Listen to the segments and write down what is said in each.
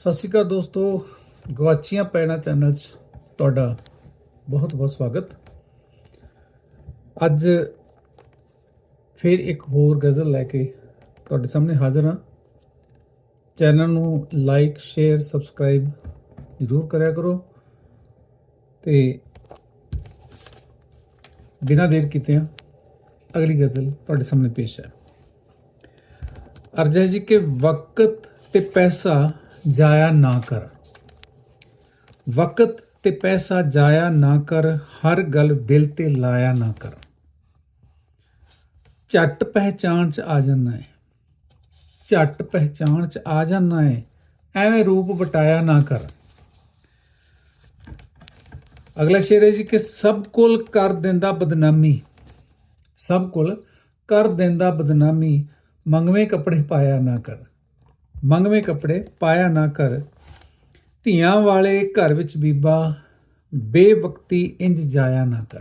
ਸਤਿ ਸ਼੍ਰੀ ਅਕਾਲ ਦੋਸਤੋ ਗਵਾਚੀਆਂ ਪੈਣਾ ਚੈਨਲ 'ਚ ਤੁਹਾਡਾ ਬਹੁਤ ਬਹੁਤ ਸਵਾਗਤ। ਅੱਜ ਫਿਰ ਇੱਕ ਹੋਰ ਗਜ਼ਲ ਲੈ ਕੇ ਤੁਹਾਡੇ ਸਾਹਮਣੇ ਹਾਜ਼ਰ ਹਾਂ। ਚੈਨਲ ਨੂੰ ਲਾਈਕ, ਸ਼ੇਅਰ, ਸਬਸਕ੍ਰਾਈਬ ਜ਼ਰੂਰ ਕਰਿਆ ਕਰੋ ਤੇ ਬਿਨਾਂ ਦੇਰ ਕੀਤੇ ਅਗਲੀ ਗਜ਼ਲ ਤੁਹਾਡੇ ਸਾਹਮਣੇ ਪੇਸ਼ ਹੈ। ਅਰਜਾ ਜੀ, ਕੇ ਵਕਤ ਤੇ ਪੈਸਾ ਜਾਇਆ ਨਾ ਕਰ। ਵਕਤ ਤੇ ਪੈਸਾ ਜਾਇਆ ਨਾ ਕਰ, ਹਰ ਗੱਲ ਦਿਲ ਤੇ ਲਾਇਆ ਨਾ ਕਰ। ਝੱਟ ਪਹਿਚਾਣ ਚ ਆ ਜਾਣਾ ਹੈ ਝੱਟ ਪਹਿਚਾਣ ਚ ਆ ਜਾਣਾ ਹੈ ਐਵੇਂ ਰੂਪ ਵਟਾਇਆ ਨਾ ਕਰ। ਅਗਲਾ ਸ਼ੇਰ ਹੈ ਜੀ ਕਿ ਸਭ ਕੁਲ ਕਰ ਦਿੰਦਾ ਬਦਨਾਮੀ। ਸਭ ਕੁਲ ਕਰ ਦਿੰਦਾ ਬਦਨਾਮੀ, ਮੰਗਵੇਂ ਕੱਪੜੇ ਪਾਇਆ ਨਾ ਕਰ। ਮੰਗਵੇਂ ਕੱਪੜੇ ਪਾਇਆ ਨਾ ਕਰ। ਧੀਆਂ ਵਾਲੇ ਘਰ ਵਿੱਚ ਬੀਬਾ, ਬੇਵਕਤੀ ਇੰਜ ਜਾਇਆ ਨਾ ਕਰ।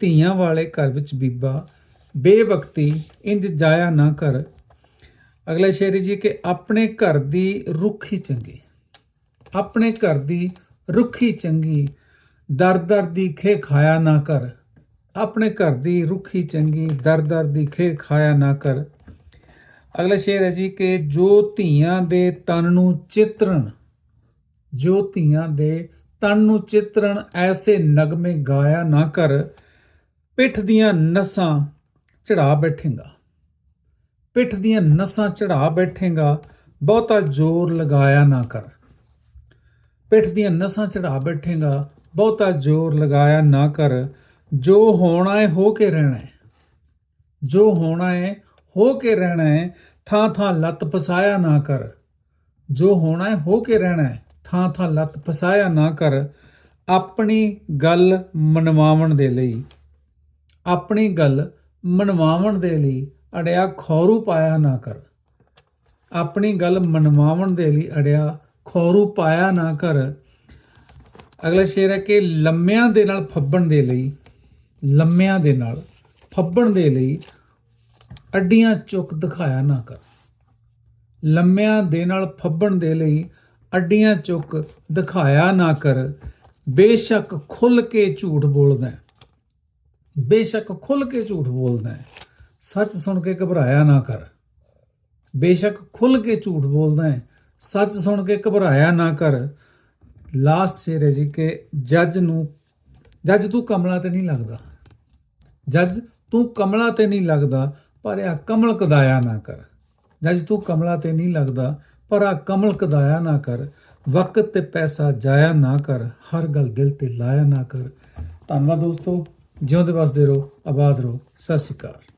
ਧੀਆਂ ਵਾਲੇ ਘਰ ਵਿੱਚ ਬੀਬਾ, ਬੇਵਕਤੀ ਇੰਜ ਜਾਇਆ ਨਾ ਕਰ। ਅਗਲਾ ਸ਼ੇਰੀ ਜੀ ਕਿ ਆਪਣੇ ਘਰ ਦੀ ਰੁੱਖ ਹੀ ਚੰਗੀ। ਆਪਣੇ ਘਰ ਦੀ ਰੁੱਖ ਹੀ ਚੰਗੀ। ਦਰ ਦਰ ਦੀ ਖੇ ਖਾਇਆ ਨਾ ਕਰ। ਆਪਣੇ ਘਰ ਦੀ ਰੁੱਖੀ ਚੰਗੀ। ਦਰ ਦਰ ਦੀ ਖੇ ਖਾਇਆ ਨਾ ਕਰ। ਅਗਲਾ ਸ਼ੇਰ ਹੈ ਜੀ ਕਿ ਜੋ ਧੀਆਂ ਦੇ ਤਨ ਨੂੰ ਚਿਤਰਨ ਜੋ ਧੀਆਂ ਦੇ ਤਨ ਨੂੰ ਚਿਤਰਨ ਐਸੇ ਨਗਮੇ ਗਾਇਆ ਨਾ ਕਰ, ਪਿੱਠ ਦੀਆਂ ਨਸਾਂ ਚੜਾ ਬੈਠੇਗਾ। ਪਿੱਠ ਦੀਆਂ ਨਸਾਂ ਚੜਾ ਬੈਠੇਗਾ, ਬਹੁਤਾ ਜ਼ੋਰ ਲਗਾਇਆ ਨਾ ਕਰ। ਪਿੱਠ ਦੀਆਂ ਨਸਾਂ ਚੜਾ ਬੈਠੇਗਾ, ਬਹੁਤਾ ਜ਼ੋਰ ਲਗਾਇਆ ਨਾ ਕਰ। ਜੋ ਹੋਣਾ ਹੈ ਹੋ ਕੇ ਰਹਿਣਾ ਹੈ ਜੋ ਹੋਣਾ ਹੈ ਹੋ ਕੇ ਰਹਿਣਾ ਹੈ, ਥਾਂ ਥਾਂ ਲੱਤ ਫਸਾਇਆ ਨਾ ਕਰ। ਜੋ ਹੋਣਾ ਹੈ, ਹੋ ਕੇ ਰਹਿਣਾ ਹੈ, ਥਾਂ ਥਾਂ ਲੱਤ ਫਸਾਇਆ ਨਾ ਕਰ ਆਪਣੀ ਗੱਲ ਮਨਵਾਉਣ ਦੇ ਲਈ। ਆਪਣੀ ਗੱਲ ਮਨਵਾਉਣ ਦੇ ਲਈ ਅੜਿਆ ਖੌਰੂ ਪਾਇਆ ਨਾ ਕਰ। ਆਪਣੀ ਗੱਲ ਮਨਵਾਉਣ ਦੇ ਲਈ ਅੜਿਆ ਖੌਰੂ ਪਾਇਆ ਨਾ ਕਰ। ਅਗਲਾ ਸ਼ੇਰ ਹੈ ਕਿ ਲੰਮਿਆਂ ਦੇ ਨਾਲ ਫੱਬਣ ਦੇ ਲਈ, ਲੰਮਿਆਂ ਦੇ ਨਾਲ ਫੱਬਣ ਦੇ ਲਈ ਅੱਡੀਆਂ ਚੁੱਕ ਦਿਖਾਇਆ ਨਾ ਕਰ। ਲੰਮਿਆਂ ਦੇ ਨਾਲ ਫੱਬਣ ਦੇ ਲਈ ਅੱਡੀਆਂ ਚੁੱਕ ਦਿਖਾਇਆ ਨਾ ਕਰ। ਬੇਸ਼ੱਕ ਖੁੱਲ ਕੇ ਝੂਠ ਬੋਲਦਾ ਬੇਸ਼ੱਕ ਖੁੱਲ ਕੇ ਝੂਠ ਬੋਲਦਾ ਸੱਚ ਸੁਣ ਕੇ ਘਬਰਾਇਆ ਨਾ ਕਰ। ਬੇਸ਼ੱਕ ਖੁੱਲ ਕੇ ਝੂਠ ਬੋਲਦਾ ਸੱਚ ਸੁਣ ਕੇ ਘਬਰਾਇਆ ਨਾ ਕਰ। ਲਾਸਟ ਸ਼ੇਰ ਹੈ ਜੀ ਕਿ ਜੱਜ ਨੂੰ, ਜੱਜ ਤੂੰ ਕਮਲਾ ਤੇ ਨਹੀਂ ਲੱਗਦਾ। ਜੱਜ ਤੂੰ ਕਮਲਾ ਤੇ ਨਹੀਂ ਲੱਗਦਾ। ਪਰ ਇਹ ਕਮਲ ਕਦਾਇਆ ਨਾ ਕਰ। ਜੱਜ ਤੂੰ ਕਮਲਾ ਤੇ ਨਹੀਂ ਲੱਗਦਾ, ਪਰ ਆ ਕਮਲ ਕਦਾਇਆ ਨਾ ਕਰ। ਵਕਤ ਤੇ ਪੈਸਾ ਜਾਇਆ ਨਾ ਕਰ, ਹਰ ਗੱਲ ਦਿਲ ਤੇ ਲਾਇਆ ਨਾ ਕਰ। ਧੰਨਵਾਦ ਦੋਸਤੋ, ਜਿਉਂਦੇ ਵਸਦੇ ਰਹੋ, ਆਬਾਦ ਰਹੋ। ਸਤਿ ਸ਼੍ਰੀ ਅਕਾਲ।